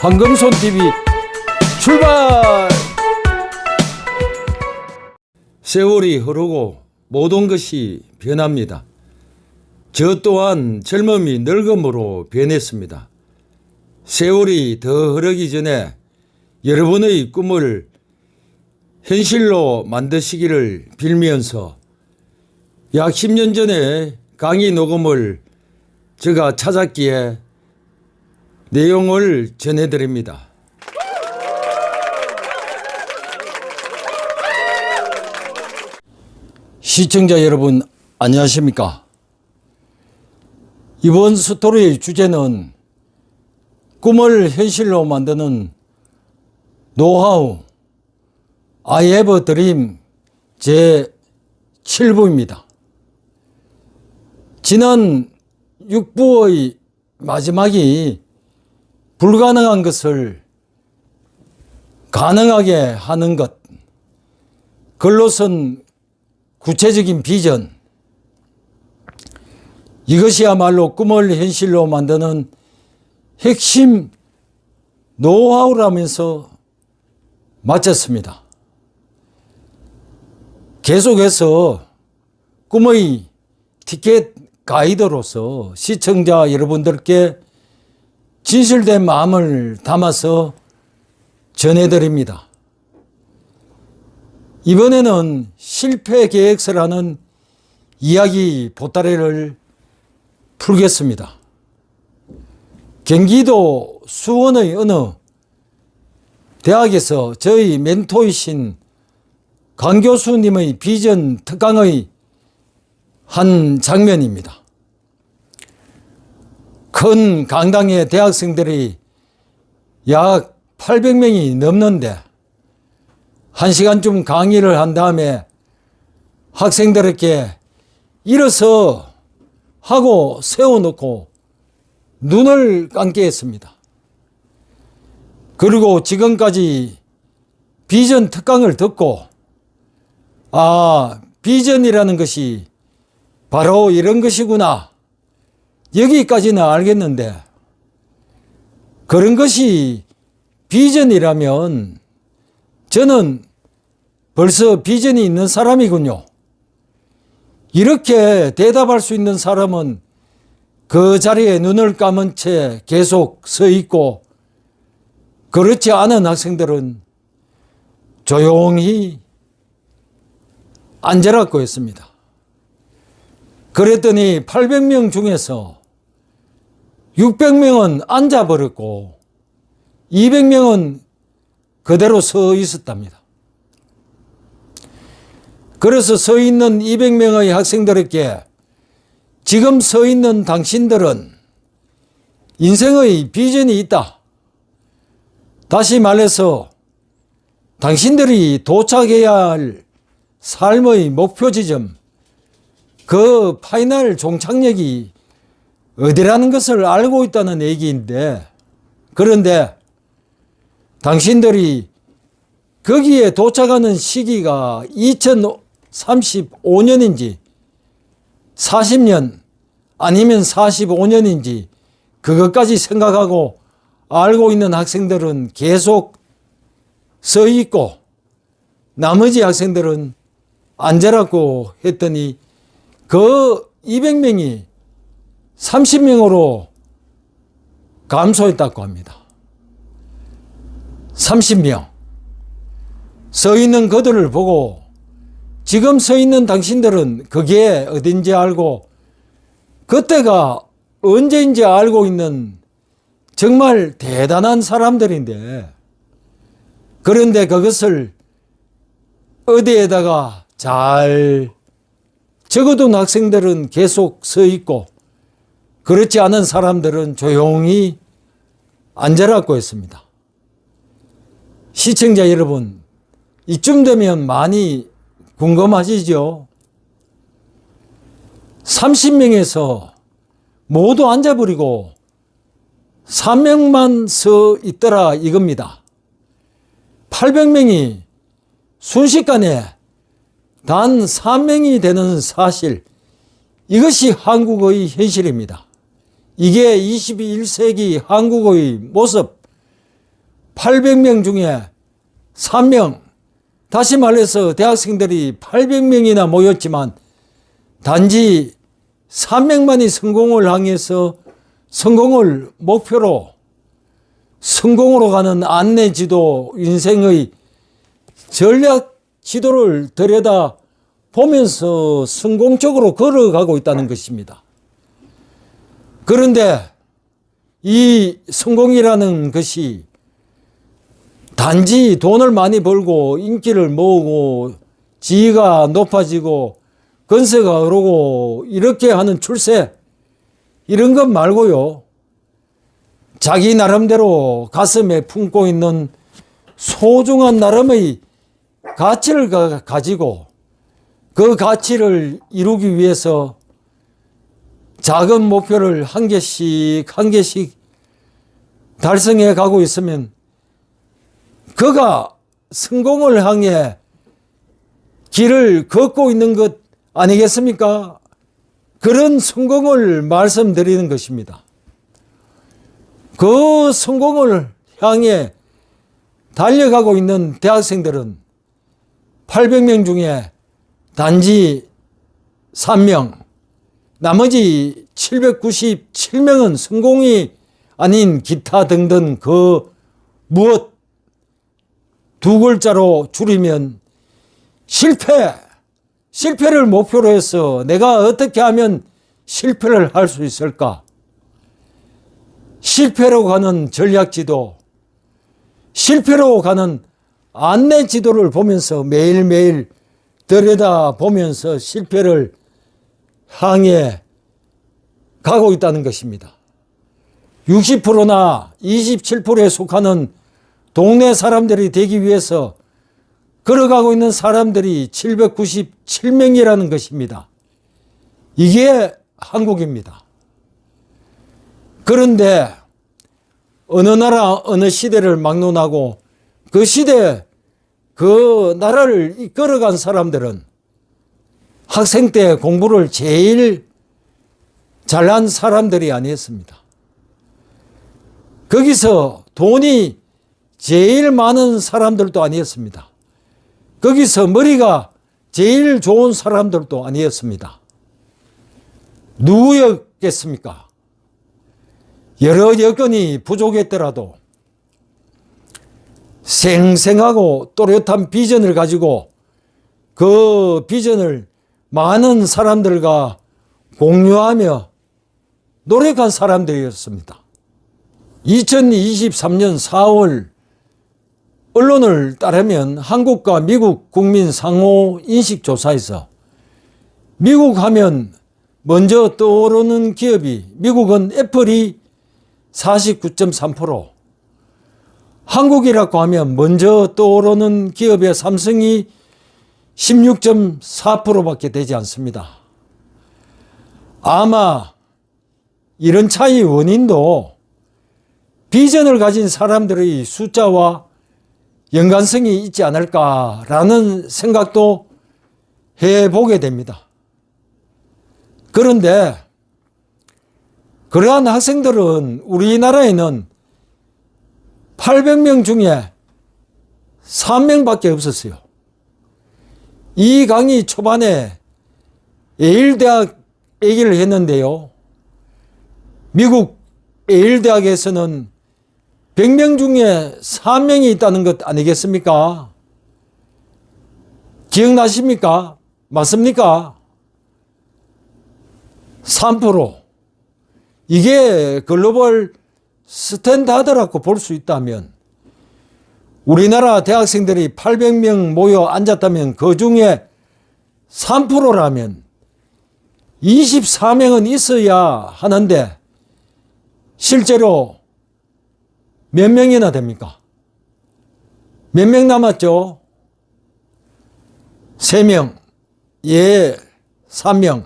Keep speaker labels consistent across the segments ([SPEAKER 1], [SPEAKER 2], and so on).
[SPEAKER 1] 황금손 TV 출발! 세월이 흐르고 모든 것이 변합니다. 저 또한 젊음이 늙음으로 변했습니다. 세월이 더 흐르기 전에 여러분의 꿈을 현실로 만드시기를 빌면서 약 10년 전에 강의 녹음을 제가 찾았기에 내용을 전해드립니다. 시청자 여러분, 안녕하십니까? 이번 스토리의 주제는 꿈을 현실로 만드는 노하우, I have a dream 제 7부입니다. 지난 6부의 마지막이 불가능한 것을 가능하게 하는 것, 글로선 구체적인 비전, 이것이야말로 꿈을 현실로 만드는 핵심 노하우라면서 마쳤습니다. 계속해서 꿈의 티켓 가이드로서 시청자 여러분들께 진실된 마음을 담아서 전해드립니다. 이번에는 실패 계획서라는 이야기 보따리를 풀겠습니다. 경기도 수원의 어느 대학에서 저희 멘토이신 강 교수님의 비전 특강의 한 장면입니다. 큰 강당에 대학생들이 약 800명이 넘는데 한 시간쯤 강의를 한 다음에 학생들에게 일어서 하고 세워놓고 눈을 감게 했습니다. 그리고 지금까지 비전 특강을 듣고 아, 비전이라는 것이 바로 이런 것이구나. 여기까지는 알겠는데 그런 것이 비전이라면 저는 벌써 비전이 있는 사람이군요. 이렇게 대답할 수 있는 사람은 그 자리에 눈을 감은 채 계속 서 있고 그렇지 않은 학생들은 조용히 앉아라고 했습니다. 그랬더니 800명 중에서 600명은 앉아버렸고 200명은 그대로 서 있었답니다. 그래서 서 있는 200명의 학생들에게 지금 서 있는 당신들은 인생의 비전이 있다. 다시 말해서 당신들이 도착해야 할 삶의 목표 지점, 그 파이널 종착역이 어디라는 것을 알고 있다는 얘기인데, 그런데 당신들이 거기에 도착하는 시기가 2035년인지 40년 아니면 45년인지 그것까지 생각하고 알고 있는 학생들은 계속 서 있고 나머지 학생들은 앉아라고 했더니 그 200명이 30명으로 감소했다고 합니다. 30명. 서 있는 그들을 보고 지금 서 있는 당신들은 그게 어딘지 알고 그때가 언제인지 알고 있는 정말 대단한 사람들인데 그런데 그것을 어디에다가 잘 적어둔 학생들은 계속 서 있고 그렇지 않은 사람들은 조용히 앉아라고 했습니다. 시청자 여러분, 이쯤 되면 많이 궁금하시죠? 30명에서 모두 앉아버리고 3명만 서 있더라 이겁니다. 800명이 순식간에 단 3명이 되는 사실, 이것이 한국의 현실입니다. 이게 21세기 한국의 모습, 800명 중에 3명, 다시 말해서 대학생들이 800명이나 모였지만 단지 3명만이 성공을 향해서 성공을 목표로 성공으로 가는 안내 지도 인생의 전략 지도를 들여다 보면서 성공적으로 걸어가고 있다는 것입니다. 그런데 이 성공이라는 것이 단지 돈을 많이 벌고 인기를 모으고 지위가 높아지고 건세가 오르고 이렇게 하는 출세 이런 것 말고요. 자기 나름대로 가슴에 품고 있는 소중한 나름의 가치를 가- 가지고 그 가치를 이루기 위해서 작은 목표를 한 개씩 한 개씩 달성해 가고 있으면 그가 성공을 향해 길을 걷고 있는 것 아니겠습니까? 그런 성공을 말씀드리는 것입니다. 그 성공을 향해 달려가고 있는 대학생들은 800명 중에 단지 3명, 나머지 797명은 성공이 아닌 기타 등등 그 무엇 두 글자로 줄이면 실패, 실패를 목표로 해서 내가 어떻게 하면 실패를 할 수 있을까? 실패로 가는 전략 지도, 실패로 가는 안내 지도를 보면서 매일매일 들여다 보면서 실패를 향해 가고 있다는 것입니다. 60%나 27%에 속하는 동네 사람들이 되기 위해서 걸어가고 있는 사람들이 797명이라는 것입니다. 이게 한국입니다. 그런데 어느 나라 어느 시대를 막론하고 그 시대 그 나라를 이끌어간 사람들은 학생 때 공부를 제일 잘한 사람들이 아니었습니다. 거기서 돈이 제일 많은 사람들도 아니었습니다. 거기서 머리가 제일 좋은 사람들도 아니었습니다. 누구였겠습니까? 여러 여건이 부족했더라도 생생하고 또렷한 비전을 가지고 그 비전을 많은 사람들과 공유하며 노력한 사람들이었습니다. 2023년 4월 언론을 따르면 한국과 미국 국민 상호 인식 조사에서 미국 하면 먼저 떠오르는 기업이 미국은 애플이 49.3%, 한국이라고 하면 먼저 떠오르는 기업의 삼성이 16.4%밖에 되지 않습니다. 아마 이런 차이 원인도 비전을 가진 사람들의 숫자와 연관성이 있지 않을까라는 생각도 해보게 됩니다. 그런데 그러한 학생들은 우리나라에는 800명 중에 3명밖에 없었어요. 이 강의 초반에 예일대학 얘기를 했는데요. 미국 예일대학에서는 100명 중에 3명이 있다는 것 아니겠습니까? 기억나십니까? 맞습니까? 3%. 이게 글로벌 스탠다드라고 볼 수 있다면 우리나라 대학생들이 800명 모여 앉았다면 그 중에 3%라면 24명은 있어야 하는데 실제로 몇 명이나 됩니까? 몇 명 남았죠? 3명, 예, 3명.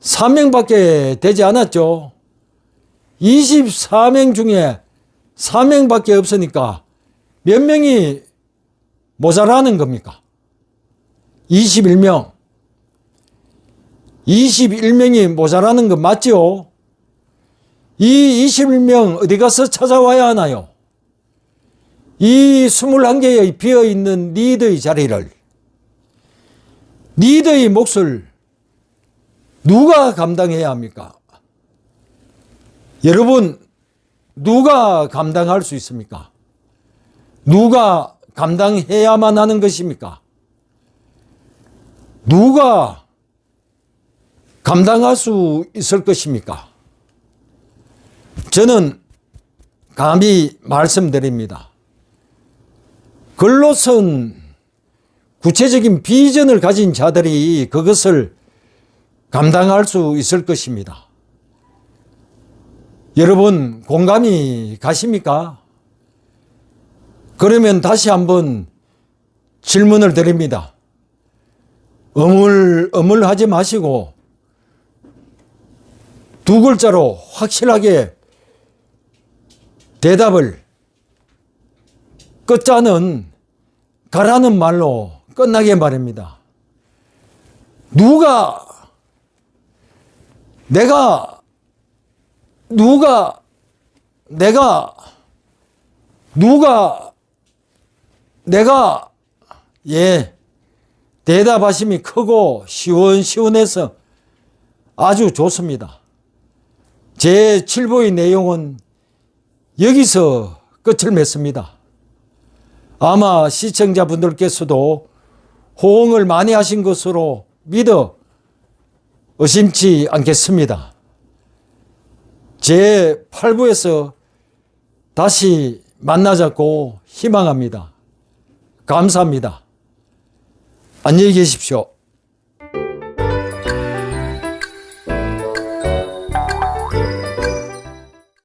[SPEAKER 1] 3명밖에 되지 않았죠. 24명 중에 4명밖에 없으니까 몇 명이 모자라는 겁니까? 21명. 21명이 모자라는 건 맞죠? 이 21명 어디 가서 찾아와야 하나요? 이 21개의 비어있는 리더의 자리를 리더의 몫을 누가 감당해야 합니까? 여러분, 누가 감당할 수 있습니까? 누가 감당해야만 하는 것입니까? 누가 감당할 수 있을 것입니까? 저는 감히 말씀드립니다. 글로선 구체적인 비전을 가진 자들이 그것을 감당할 수 있을 것입니다. 여러분, 공감이 가십니까? 그러면 다시 한번 질문을 드립니다. 어물, 어물하지 마시고 두 글자로 확실하게 대답을 끝자는 가라는 말로 끝나게 말입니다. 누가 내가 누가 내가 누가 내가 예 대답하심이 크고 시원시원해서 아주 좋습니다. 제 7부의 내용은 여기서 끝을 맺습니다. 아마 시청자분들께서도 호응을 많이 하신 것으로 믿어 의심치 않겠습니다. 제 8부에서 다시 만나자고 희망합니다. 감사합니다. 안녕히 계십시오.